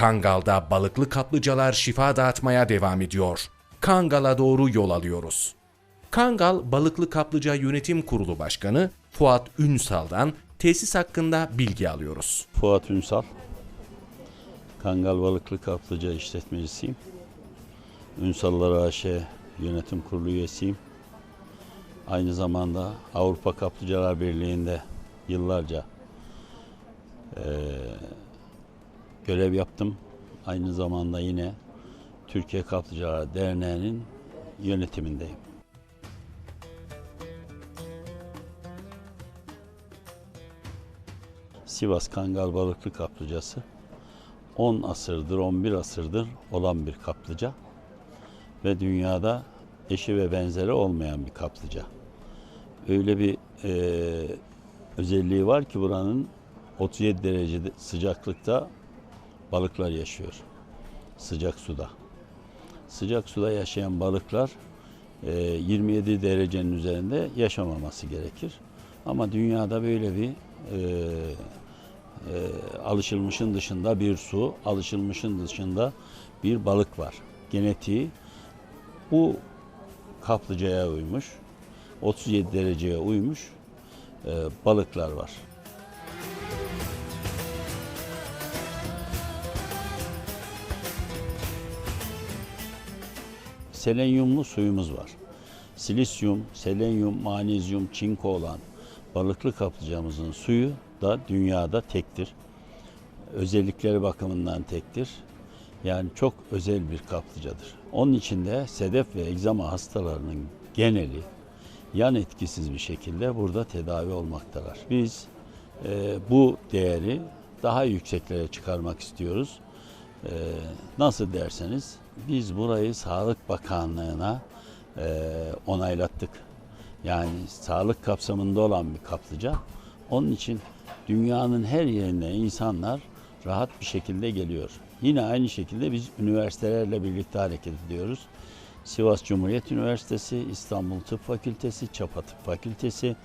Kangal'da balıklı kaplıcalar şifa dağıtmaya devam ediyor. Kangal'a doğru yol alıyoruz. Kangal Balıklı Kaplıca Yönetim Kurulu Başkanı Fuat Ünsal'dan tesis hakkında bilgi alıyoruz. Fuat Ünsal. Kangal Balıklı Kaplıca işletmecisiyim. Ünsallar AŞ Yönetim Kurulu üyesiyim. Aynı zamanda Avrupa Kaplıcalar Birliği'nde yıllarca eee, görev yaptım. Aynı zamanda yine Türkiye Kaplıcalar Derneği'nin yönetimindeyim. Sivas Kangal Balıklı Kaplıcası 10 asırdır, 11 asırdır olan bir kaplıca ve dünyada eşi ve benzeri olmayan bir kaplıca. Öyle bir eee, özelliği var ki buranın 37 derece sıcaklıkta balıklar yaşıyor. Sıcak suda. Sıcak suda yaşayan balıklar eee, 27 derecenin üzerinde yaşamaması gerekir. Ama dünyada böyle bir eee e, alışılmışın dışında bir su, alışılmışın dışında bir balık var. Genetiği bu kaplıcaya uymuş, 37 dereceye uymuş e, balıklar var. Selenyumlu suyumuz var. Silisyum, selenyum, manezyum, çinko olan balıklı kaplıcamızın suyu da dünyada tektir. Özellikleri bakımından tektir. Yani çok özel bir kaplıcadır. Onun içinde sedef ve egzama hastalarının geneli yan etkisiz bir şekilde burada tedavi olmaktalar. Biz e, bu değeri daha yükseklere çıkarmak istiyoruz. E, nasıl derseniz biz burayı Sağlık Bakanlığı'na e, onaylattık. Yani sağlık kapsamında olan bir kaplıca. Onun için dünyanın her yerine insanlar rahat bir şekilde geliyor. Yine aynı şekilde biz üniversitelerle birlikte hareket ediyoruz. Sivas Cumhuriyet Üniversitesi, İstanbul Tıp Fakültesi, Çapa Tıp Fakültesi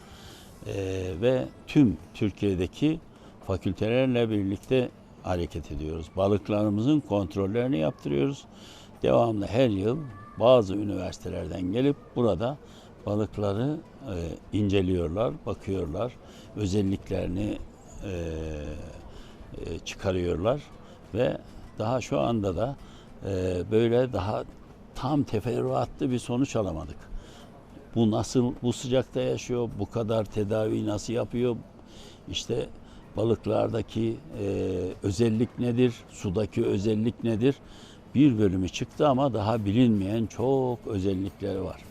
eee, ve tüm Türkiye'deki fakültelerle birlikte hareket ediyoruz. Balıklarımızın kontrollerini yaptırıyoruz. Devamlı her yıl bazı üniversitelerden gelip burada balıkları e, inceliyorlar, bakıyorlar, özelliklerini e, e, çıkarıyorlar ve daha şu anda da e, böyle daha tam teferruatlı bir sonuç alamadık. Bu nasıl bu sıcakta yaşıyor, bu kadar tedavi nasıl yapıyor? İşte balıklardaki e, özellik nedir, sudaki özellik nedir? Bir bölümü çıktı ama daha bilinmeyen çok özellikleri var.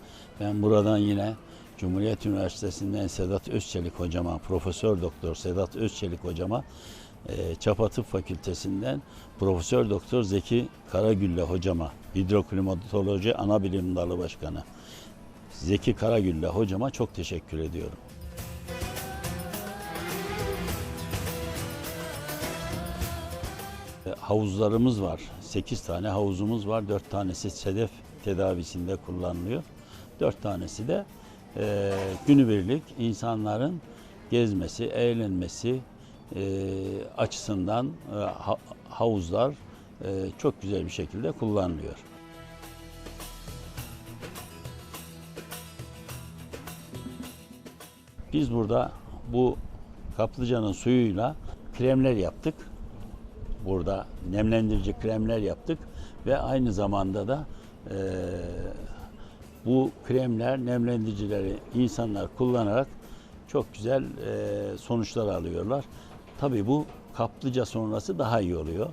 Ben buradan yine Cumhuriyet Üniversitesi'nden Sedat Özçelik hocama, Profesör Doktor Sedat Özçelik hocama, e, Çapa Tıp Fakültesinden Profesör Doktor Zeki Karagülle hocama, Hidroklimatoloji Ana Bilim Dalı Başkanı Zeki Karagülle hocama çok teşekkür ediyorum. Havuzlarımız var. 8 tane havuzumuz var. 4 tanesi sedef tedavisinde kullanılıyor. 4 tanesi de e, günübirlik insanların gezmesi, eğlenmesi e, açısından e, ha- havuzlar e, çok güzel bir şekilde kullanılıyor. Biz burada bu kaplıcanın suyuyla kremler yaptık. Burada nemlendirici kremler yaptık ve aynı zamanda da eee, bu kremler, nemlendiricileri insanlar kullanarak çok güzel eee, sonuçlar alıyorlar. Tabii bu kaplıca sonrası daha iyi oluyor.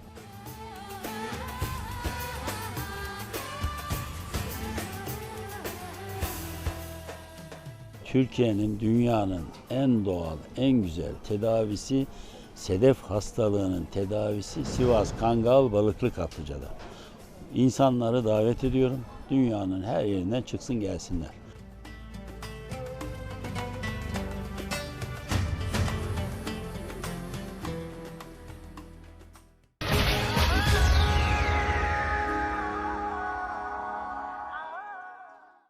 Türkiye'nin dünyanın en doğal, en güzel tedavisi sedef hastalığının tedavisi Sivas Kangal Balıklı Kaplıca'da. İnsanları davet ediyorum. Dünyanın her yerinden çıksın gelsinler.